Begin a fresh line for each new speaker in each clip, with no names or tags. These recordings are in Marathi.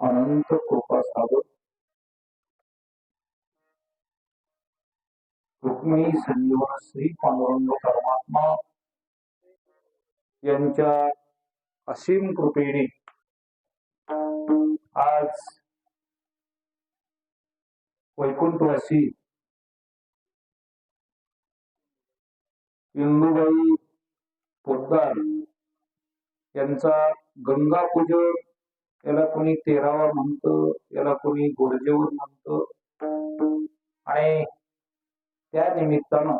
अनंत कृपा सागर रुक्मिणी संजीवन श्री पांडुरंग परमात्मा यांच्या असीम कृपेने आज वैकुंठवासी इंदुबाई पोद्दार यांचा गंगा पूजन याला कोणी तेरावा म्हणतं याला कोणी गोरजेवर म्हणतं. आणि त्या निमित्तानं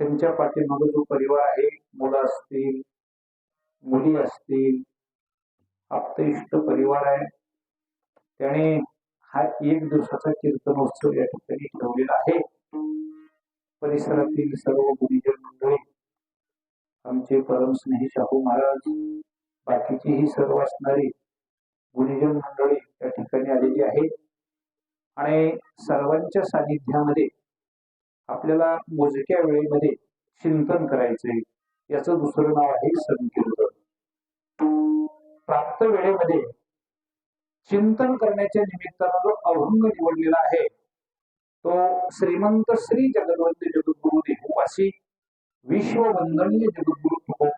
त्यांच्या पाठीमागे जो परिवार आहे मुलं असतील मुली असतील आप्तइष्ट परिवार आहे त्याने हा एक दिवसाचा कीर्तनोत्सव या ठिकाणी ठेवलेला आहे. परिसरातील सर्व गुरुजन मंडळी आमचे परमस्नेही शाहू महाराज बाकीची ही सर्व असणारी गुरुजन मंडळी या ठिकाणी आलेली आहेत. आणि सर्वांच्या सानिध्यामध्ये आपल्याला मोजक्या वेळेमध्ये चिंतन करायचंय. याचं दुसरं नाव आहे संकीर्तन. प्राप्त वेळेमध्ये चिंतन करण्याच्या निमित्तानं जो अभंग निवडलेला आहे तो श्रीमंत श्री जगद्वंत जगद्गुरु देहवासी विश्ववंदनीय जगद्गुरु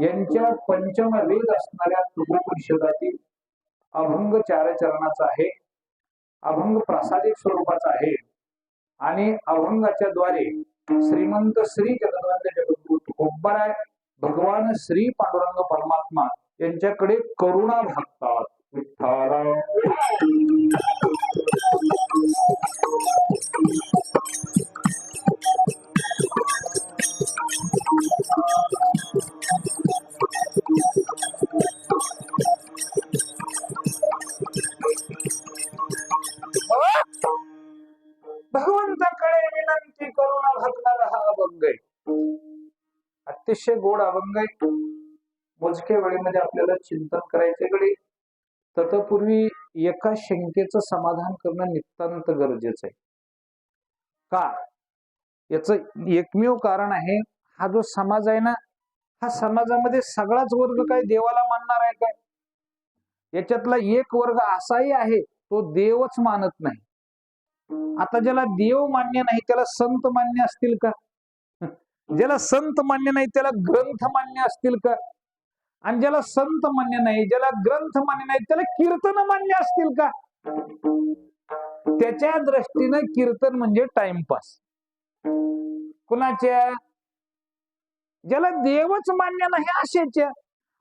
यांच्या पंचम वेद असणाऱ्या तुकोपनिषदातील अभंग चार चरणाचा आहे. अभंग प्रासादिक स्वरूपाचा आहे. आणि अभंगाच्या द्वारे श्रीमंत श्री जगदवंत जगद्गुरु भगवान श्री पांडुरंग परमात्मा यांच्याकडे करुणा भागतात. विठ्ठला भगवंताकडे विनंती करून भागणारा हा अभंग आहे. अतिशय गोड अभंग आहे. मोजक्या वेळेमध्ये आपल्याला चिंतन करायचे कडे तत्पूर्वी एका शंकेचं समाधान करणं नितांत गरजेचं आहे. का? याच एकमेव कारण आहे हा जो समाज आहे ना हा समाजामध्ये सगळाच वर्ग काय देवाला मानणार आहे काय याच्यातला एक वर्ग असाही आहे तो देवच मानत नाही. आता ज्याला देव मान्य नाही त्याला संत मान्य असतील का? ज्याला संत मान्य नाही त्याला ग्रंथ मान्य असतील का? आणि ज्याला संत मान्य नाही ज्याला ग्रंथ मान्य नाही त्याला कीर्तन मान्य असतील का? त्याच्या दृष्टीनं कीर्तन म्हणजे टाइमपास. कुणाच्या? ज्याला देवच मान्य नाही अशाच्या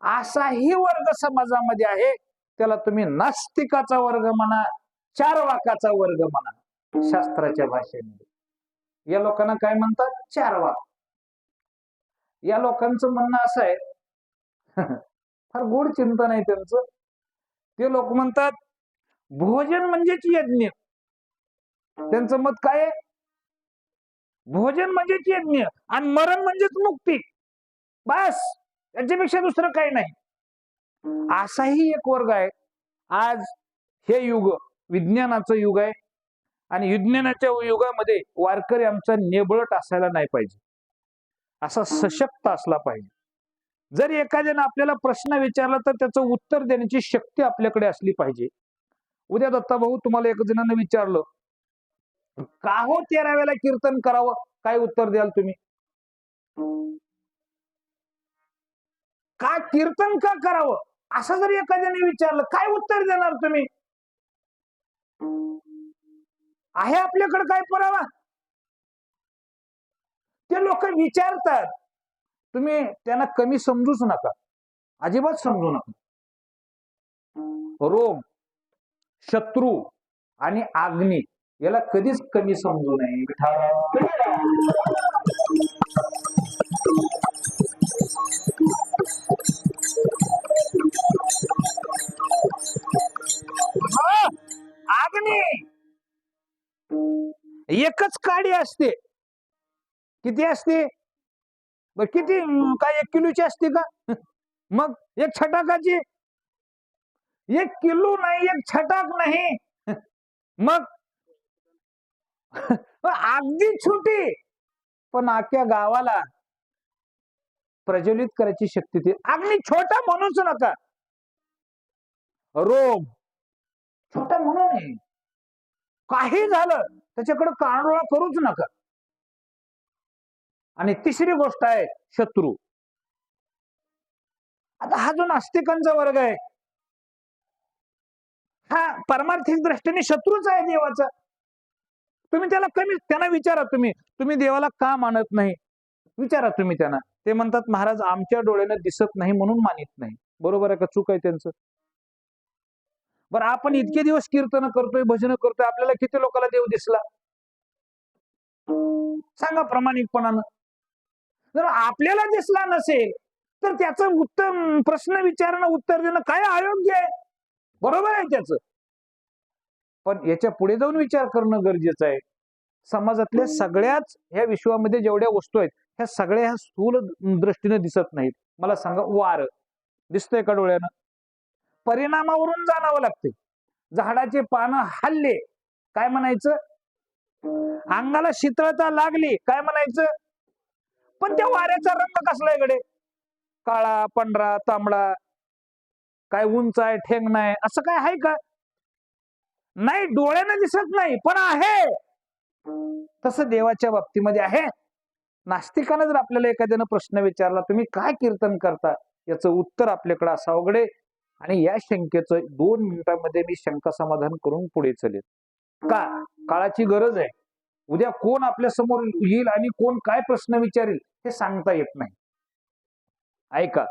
असाही वर्ग समाजामध्ये आहे त्याला तुम्ही नास्तिकाचा वर्ग म्हणा चार वाकाचा वर्ग म्हणा शास्त्राच्या भाषेमध्ये. या लोकांना काय म्हणतात? चार वाक या लोकांचं म्हणणं असं आहे फार गोड चिंतन आहे त्यांचं. ते लोक म्हणतात भोजन म्हणजेच यज्ञ. त्यांचं मत काय आहे? भोजन म्हणजेच यज्ञ आणि मरण म्हणजेच मुक्ती. बस याच्यापेक्षा दुसरं काही नाही. असाही एक वर्ग आहे. आज हे युग विज्ञानाचं युग आहे. आणि विज्ञानाच्या युगामध्ये वारकरी आमचा नेबळट असायला नाही पाहिजे. असा सशक्त असला पाहिजे. जर एखाद्यानं आपल्याला प्रश्न विचारला तर त्याचं उत्तर देण्याची शक्ती आपल्याकडे असली पाहिजे. उद्या दत्ता भाऊ तुम्हाला एक जणांना विचारलं का हो तेराव्याला कीर्तन करावं? काय उत्तर द्याल तुम्ही? का कीर्तन का करावं? असं जर एखाद्याने विचारलं काय उत्तर देणार तुम्ही? आहे आपल्याकडे काय पुरावा? ते लोक विचारतात. तुम्ही त्यांना कमी समजूच नका. अजिबात समजू नका. रोम शत्रू आणि आग्नी याला कधीच कमी समजू नये. विठारा हा, एकच काडी असते. किती असते? बर किती? काय एक किलोची असते का? मग एक छटाकाची? एक किलो नाही एक छटाक नाही. मग? अगदी छोटी. पण आख्या गावाला प्रज्वलित करायची शक्ती ती अगदी छोटा म्हणूच नका. रोग छोटा म्हणून काही झालं त्याच्याकडे कानडोळा करूच नका. आणि तिसरी गोष्ट आहे शत्रू. आता हा जो नास्तिकांचा वर्ग आहे हा परमार्थिक दृष्टीने शत्रूच आहे देवाचा. तुम्ही त्याला कमी त्यांना विचारा तुम्ही. तुम्ही देवाला का मानत नाही? विचारा तुम्ही त्यांना. ते म्हणतात महाराज आमच्या डोळ्यानं दिसत नाही म्हणून मानित नाही. बरोबर आहे का? चूक आहे त्यांचं. बरं आपण इतके दिवस कीर्तन करतोय भजन करतोय आपल्याला किती लोकांना देव दिसला? सांगा प्रामाणिकपणानं. जर आपल्याला दिसला नसेल तर त्याचं उत्तर प्रश्न विचारणं उत्तर देणं काय अयोग्य आहे? बरोबर आहे त्याच. पण याच्यापुढे जाऊन विचार करणं गरजेचं आहे. समाजातल्या सगळ्याच ह्या विश्वामध्ये जेवढ्या वस्तू आहेत ह्या सगळ्या ह्या स्थूल दृष्टीने दिसत नाहीत. मला सांगा वार दिसतंय का डोळ्यानं? परिणामावरून जाणावं लागते. झाडाचे पानं हल्ले काय म्हणायचं? अंगाला शीतळता लागली काय म्हणायचं? पण त्या वाऱ्याचा रंग कसला इकडे काळा पांढरा तांबडा काय उंच आहे ठेंगणा आहे असं काय आहे का? नाही डोळ्यानं दिसत नाही पण आहे. तसं देवाच्या बाबतीमध्ये आहे. नास्तिकानं जर आपल्याला एखाद्यानं प्रश्न विचारला तुम्ही काय कीर्तन करता? याचं उत्तर आपल्याकडे असावं आणि या शंकेचं दोन मिनिटांमध्ये मी शंका समाधान करून पुढे चलेल. का? काळाची गरज आहे. उद्या कोण आपल्यासमोर येईल आणि कोण काय प्रश्न विचारेल हे सांगता येत नाही. ऐका.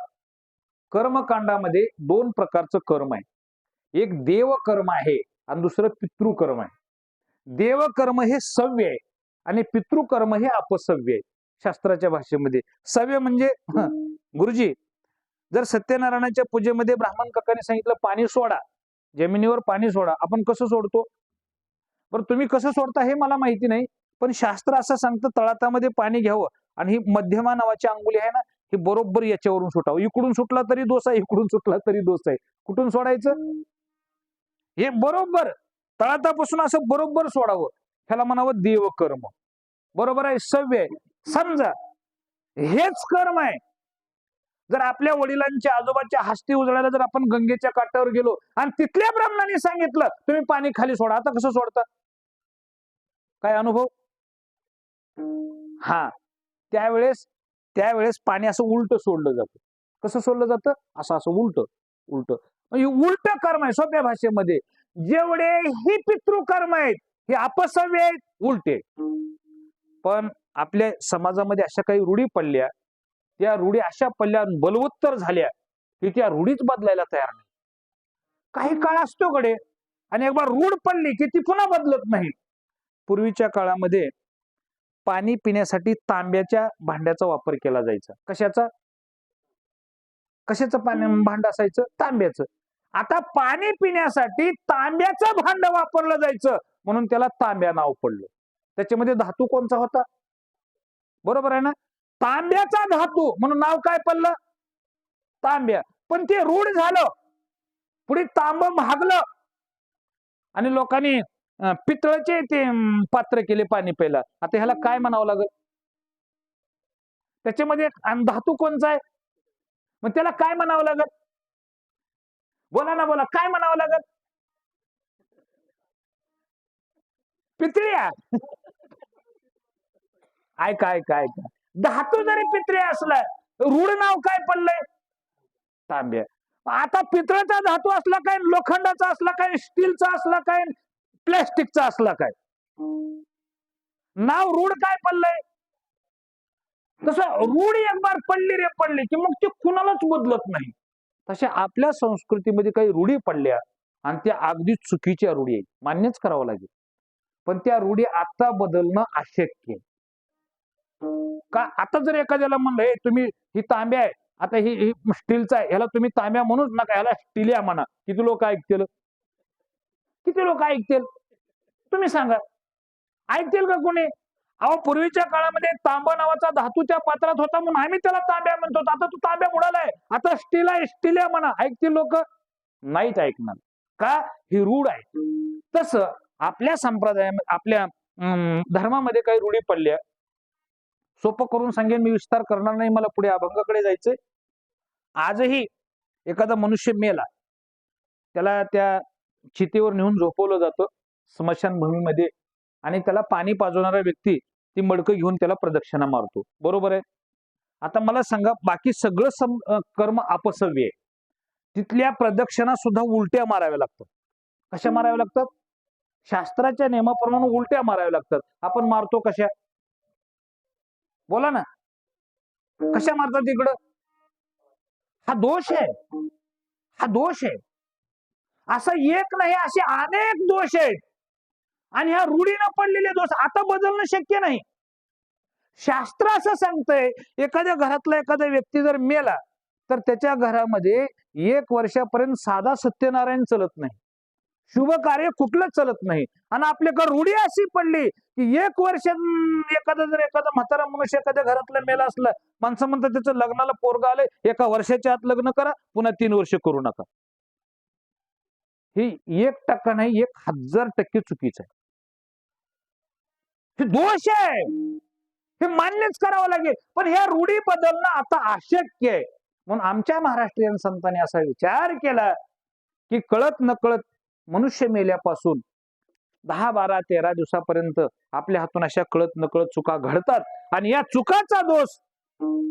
कर्मकांडामध्ये दोन प्रकारचं कर्म आहे. एक देव कर्म आहे आणि दुसरं पितृकर्म आहे. देवकर्म हे सव्य आहे आणि पितृकर्म हे अपसव्य आहे. शास्त्राच्या भाषेमध्ये. सव्य म्हणजे गुरुजी जर सत्यनारायणाच्या पूजेमध्ये ब्राह्मण काकाने सांगितलं पाणी सोडा जमिनीवर पाणी सोडा आपण कसं सोडतो? बरं तुम्ही कसं सोडता हे मला माहिती नाही पण शास्त्र असं सांगतं तळातामध्ये पाणी घ्यावं आणि ही मध्यमा नावाची अंगुली आहे ना ही बरोबर याच्यावरून सुटावं. इकडून सुटला तरी दोष आहे इकडून सुटला तरी दोष आहे. कुठून सोडायचं? हे बरोबर. तळातापासून असं बरोबर सोडावं. ह्याला म्हणावं देवकर्म. बरोबर आहे सव्य आहे. समजा हेच कर्म आहे. जर आपल्या वडिलांच्या आजोबाच्या हस्ती उजळायला जर आपण गंगेच्या काठावर गेलो आणि तिथल्या ब्राह्मणाने सांगितलं तुम्ही पाणी खाली सोडा आता कसं सोडता? काय अनुभव? हा. त्यावेळेस त्यावेळेस पाणी असं उलट सोडलं जातं. कसं सोडलं जातं? असं असं उलट उलट. म्हणजे उलट कर्म आहे सोप्या भाषेमध्ये. जेवढे ही पितृकर्म आहेत हे अपसव्य आहेत उलटे. पण आपल्या समाजामध्ये अशा काही रूढी पडल्या त्या रूढी अशा पडल्या बलवत्तर झाल्या की त्या रूढीच बदलायला तयार नाही. काही काळ असतो कडे आणि एकदा रूढ पडली की ती पुन्हा बदलत नाही. पूर्वीच्या काळामध्ये पाणी पिण्यासाठी तांब्याच्या भांड्याचा वापर केला जायचा. कशाचा? कशाचं पाणी भांड असायचं? तांब्याचं. आता पाणी पिण्यासाठी तांब्याचं भांड वापरलं जायचं म्हणून त्याला तांब्या नाव पडलं. त्याच्यामध्ये धातू कोणचा होता? बरोबर आहे ना? तांब्याचा धातू म्हणून नाव काय पडलं? तांब्या. पण ते रूढ झालं. पुढे तांब महागलं. आणि लोकांनी पितळचे ते पात्र केले पाणी प्यायला. आता ह्याला काय म्हणावं लागेल? त्याच्यामध्ये धातू कोणचा आहे? मग त्याला काय म्हणावं लागत बोला ना बोला. काय म्हणावं लागत पितळ्या ऐका काय काय धातू जरी पित्रे असलाय रूढ नाव काय पडलंय? तांब्या आता पितळाचा धातू असला काय लोखंडाचा असला काय स्टीलचा असला काय प्लॅस्टिकचा असला काय? नाव रूढ काय पडलंय? तसं रूढ एक बार पडली रे पडली की मग ती कुणालाच बदलत नाही. तसे आपल्या संस्कृतीमध्ये काही रूढी पडल्या आणि त्या अगदी चुकीच्या रूढी आहेत. मान्यच करावं लागेल. पण त्या रूढी आता बदलणं अशक्य आहे. का आता जर एखाद्याला म्हणलं तुम्ही ही तांब्या आहे आता ही स्टीलचा आहे ह्याला तुम्ही तांब्या म्हणूच नका ह्याला स्टीलिया म्हणा. किती लोक ऐकतील? किती लोक ऐकतील? तुम्ही सांगा. ऐकतील का कोणी? अहो पूर्वीच्या काळामध्ये तांबा नावाचा धातूच्या पात्रात होता म्हणून आम्ही त्याला तांब्या म्हणतो आता तू तांब्या बुडालाय आता स्टील आहे स्टीलिया म्हणा. ऐकतील लोक? नाहीच ऐकणार. का? ही रूढ आहे. तसं आपल्या संप्रदायामध्ये आपल्या धर्मामध्ये काही रूढी पडल्या. सोपं करून सांगेन मी विस्तार करणार नाही मला पुढे अभंगाकडे जायचंय. आजही एखादा मनुष्य मेला त्याला त्या चितेवर नेऊन झोपवलं जातं स्मशानभूमीमध्ये. आणि त्याला पाणी पाजवणारा व्यक्ती ती मडकं घेऊन त्याला प्रदक्षिणा मारतो. बरोबर आहे? आता मला सांगा बाकी सगळं सम कर्म अपसव्य आहे. तिथल्या प्रदक्षिणा सुद्धा उलट्या माराव्या लागतात. कशा माराव्या लागतात? शास्त्राच्या नियमाप्रमाणे उलट्या माराव्या लागतात. आपण मारतो कशा? बोला ना. कशा मारतात तिकडं? हा दोष आहे. हा दोष आहे. असा एक नाही असे अनेक दोष आहेत. आणि ह्या रूढीनं पडलेले दोष आता बदलणं शक्य नाही. शास्त्र असं सांगतंय एखाद्या घरातला एखादा व्यक्ती जर मेला तर त्याच्या घरामध्ये एक वर्षापर्यंत साधा सत्यनारायण चलत नाही. शुभ कार्य कुठलं चलत नाही. आणि आपल्याकडे रूढी अशी पडली की एक वर्ष एखादा जर एखादा म्हातारा मनुष्य एखाद्या घरातला मेला असला माणसं म्हणतात त्याचं लग्नाला पोरगा आलं एका वर्षाच्या आत लग्न करा पुन्हा तीन वर्ष करू नका. हे एक टक्का नाही एक हजार टक्के चुकीचं आहे. हे दोष आहे. हे मान्यच करावं लागेल. पण ह्या रूढी बदलणं आता अशक्य आहे. म्हणून आमच्या महाराष्ट्रीयन संतांनी असा विचार केला की कळत नकळत मनुष्य मेल्यापासून दहा बारा तेरा दिवसापर्यंत आपल्या हातून अशा कळत नकळत चुका घडतात. आणि या चुकाचा दोष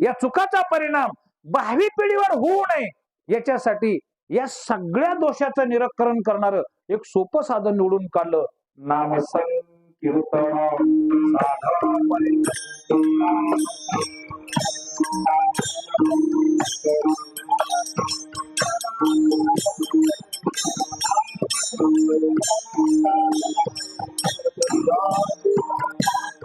या चुकाचा परिणाम भावी पिढीवर होऊ नये. याच्यासाठी या सगळ्या दोषाचं निराकरण करणार एक सोपं साधन निवडून काढलं नाम संकीर्तन साधन तुकोबराय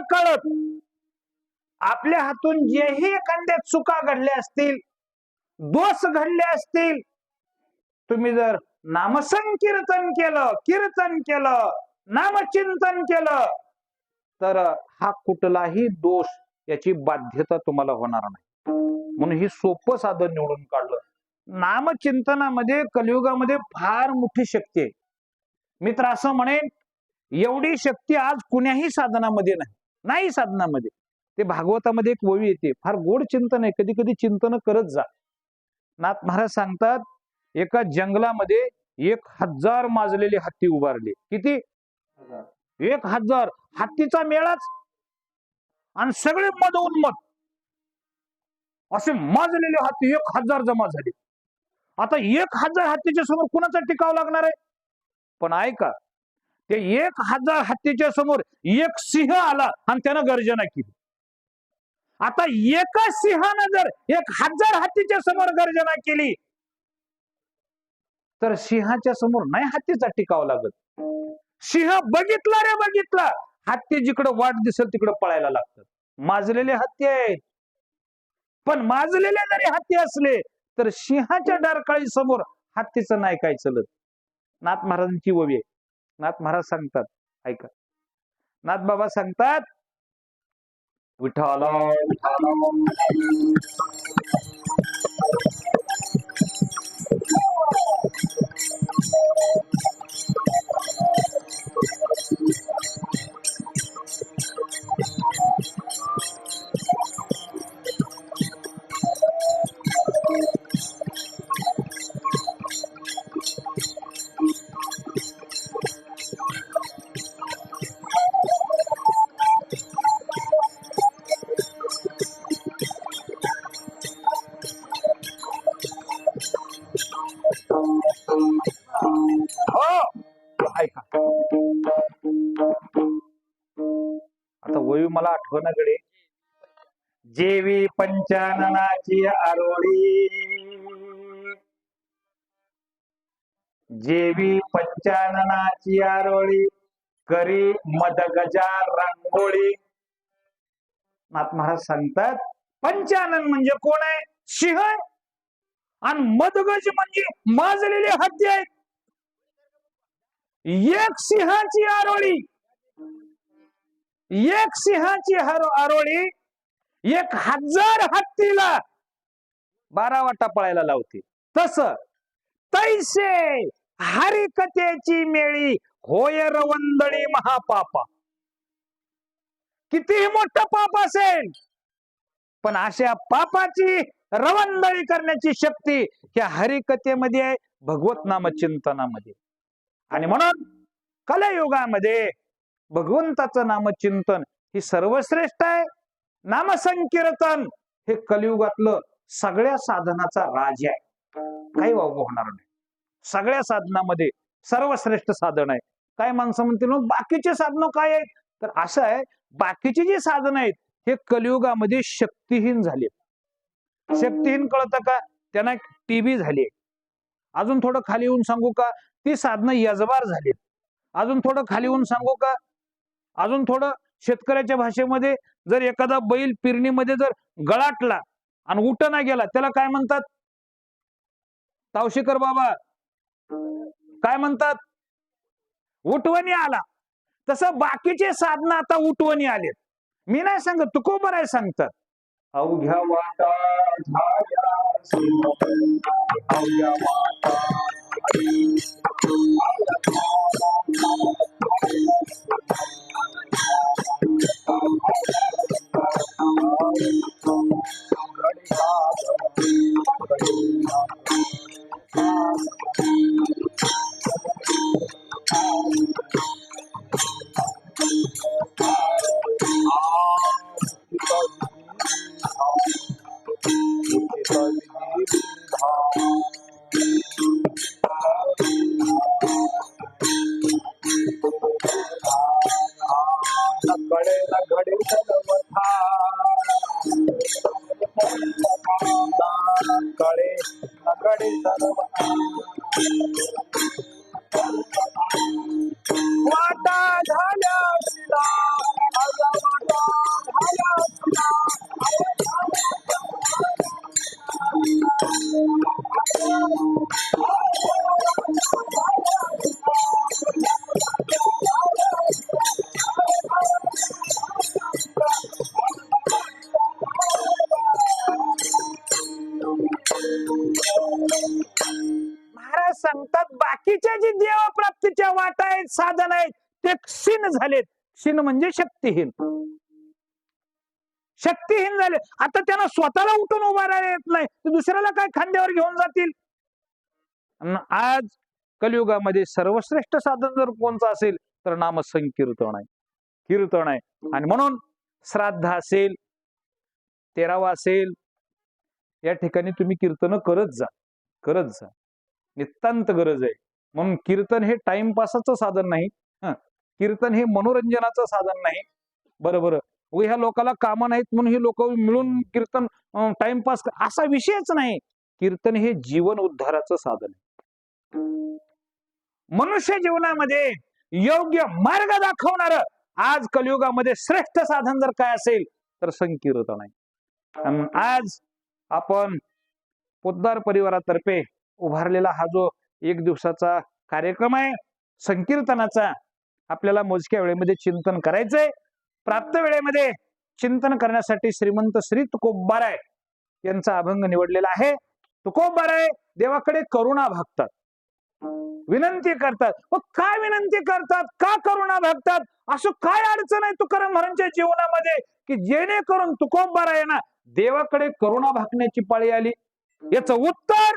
न कळत. आपल्या हातून जेही एखाद्या चुका घडल्या असतील दोष घडले असतील तुम्ही जर नामसंकीर्तन केलं कीर्तन केलं नामचिंतन केलं तर हा कुठलाही दोष याची बाध्यता तुम्हाला होणार नाही. म्हणून ही सोपं साधन निवडून काढलं. नामचिंतनामध्ये कलियुगामध्ये फार मोठी शक्ती आहे. मित्र असं म्हणेन एवढी शक्ती आज कुण्याही साधनामध्ये नाही. नाही साधनामध्ये. ते भागवतामध्ये एक ओवी येते. फार गोड चिंतन आहे. कधी कधी चिंतन करत जा. नाथ महाराज सांगतात एका जंगलामध्ये एक हजार माजलेले हत्ती उभारले. किती? एक हजार. हत्तीचा मेळाच. आणि सगळे मद उन्मत असे माजलेले हत्ती एक हजार जमा झाले. आता एक हजार हत्तीच्या समोर कुणाचा टिकाव लागणार आहे? पण ऐका ते एक हजार हत्तीच्या समोर एक सिंह आला आणि त्यानं गर्जना केली. आता एका सिंहानं जर एक हजार हत्तीच्या समोर गर्जना केली तर सिंहाच्या समोर नाही हत्तीचा टिकाव लागत. सिंह बघितला रे बघितला. हत्ती जिकडं वाट दिसेल तिकडं पळायला लागतात. माजलेले हत्ती आहेत. पण माजलेले जरी हत्ती असले तर सिंहाच्या डरकाळी समोर हत्तीचं नाही काय चलत. नाथ महाराजांची ओवी आहे. नाथ महाराज सांगतात ऐका. नाथ बाबा सांगतात विठाला ऐका. आता वयू मला आठवणाकडे. जेवी पंचाननाची आरोळी. जेवी पंचाननाची आरोळी. करी मदगजा रांगोळी. नाथ महाराज सांगतात पंचानन म्हणजे कोण आहे? सिंह. आणि मदगज म्हणजे माजलेले हत्ती आहेत एक सिंहाची आरोळी एक सिंहाची आरोळी एक हजार हत्तीला बारा वाटा पळायला लावते तस तैसे हरिकथेची मेळी होय रवंदळी महापापा कितीही मोठं पाप असेल पण अशा पापाची रवंदळी करण्याची शक्ती ह्या हरिकथेमध्ये आहे भगवत नाम चिंतनामध्ये आणि म्हणून कलयुगामध्ये भगवंताचं नामचिंतन ही सर्वश्रेष्ठ आहे. नामसंकीर्तन हे कलियुगातलं सगळ्या साधनाचा राज आहे. काही वावग होणार नाही. सगळ्या साधनामध्ये सर्वश्रेष्ठ साधन आहे. काय माणसं म्हणतील "मग बाकीचे साधनं काय आहेत? तर असं आहे बाकीची जी साधनं आहेत हे कलियुगामध्ये शक्तिहीन झाले शक्तिहीन कळतं का? त्यांना टीबी झाली अजून थोडं खाली येऊन सांगू का? ती साधनं यजबार झाली. अजून थोडं खाली येऊन सांगू का? अजून थोडं शेतकऱ्याच्या भाषेमध्ये जर एखादा बैल पिरणीमध्ये जर गळाटला आणि उठ नाही गेला त्याला काय म्हणतात? तावशेकर बाबा काय म्हणतात? उठवणी आला. तसं बाकीचे साधनं आता उठवणी आलेत. मी नाही सांगत तुकोबर आहे सांगतात. अवघ्या वाटा झाल्या अवघ्या झालेत. क्षीण म्हणजे शक्तिहीन. शक्तिहीन झाले. आता त्यांना स्वतःला उठून उभारायला येत नाही. ते दुसऱ्याला काय खांद्यावर घेऊन जातील? आज कलियुगामध्ये सर्वश्रेष्ठ साधन जर कोणचं असेल तर नाम संकीर्तन आहे. कीर्तन आहे. आणि म्हणून श्राद्ध असेल तेरावा असेल या ठिकाणी तुम्ही कीर्तन करत जा. करत जा. नितांत गरज आहे. म्हणून कीर्तन हे टाइमपासाचं साधन नाही. कीर्तन हे मनोरंजनाचं साधन नाही. बरोबर. व ह्या लोकाला कामं नाहीत म्हणून हे लोक मिळून कीर्तन टाइमपास असा विषयच नाही. कीर्तन हे जीवन उद्धाराचं साधन आहे. मनुष्य जीवनामध्ये योग्य मार्ग दाखवणार आज कलियुगामध्ये श्रेष्ठ साधन जर काय असेल तर संकीर्तन आहे. आज आपण पोद्दार परिवारातर्फे उभारलेला हा जो एक दिवसाचा कार्यक्रम आहे संकीर्तनाचा आपल्याला मोजक्या वेळेमध्ये चिंतन करायचंय. प्राप्त वेळेमध्ये चिंतन करण्यासाठी श्रीमंत श्री तुकोबाराय यांचा अभंग निवडलेला आहे. तुकोबाराय देवाकडे करुणा भागतात. विनंती करतात. मग काय विनंती करतात? का करुणा भागतात? असं काय अडचण आहे तुकाराम महाराजांच्या जीवनामध्ये? की जेणेकरून तुकोबाराय ना देवाकडे करुणा भागण्याची पाळी आली? याचं उत्तर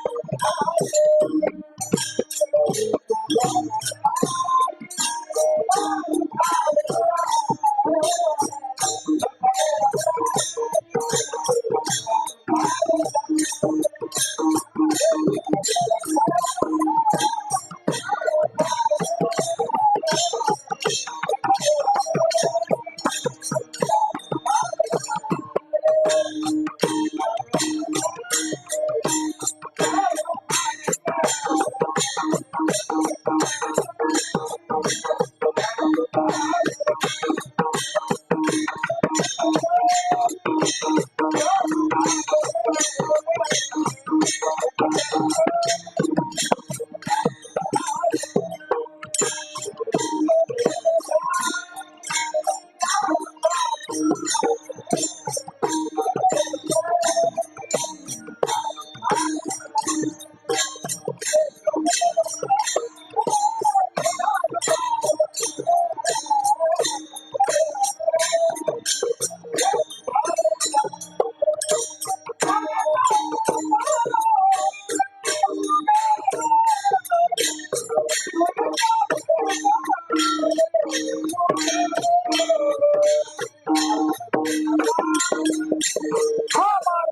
আমার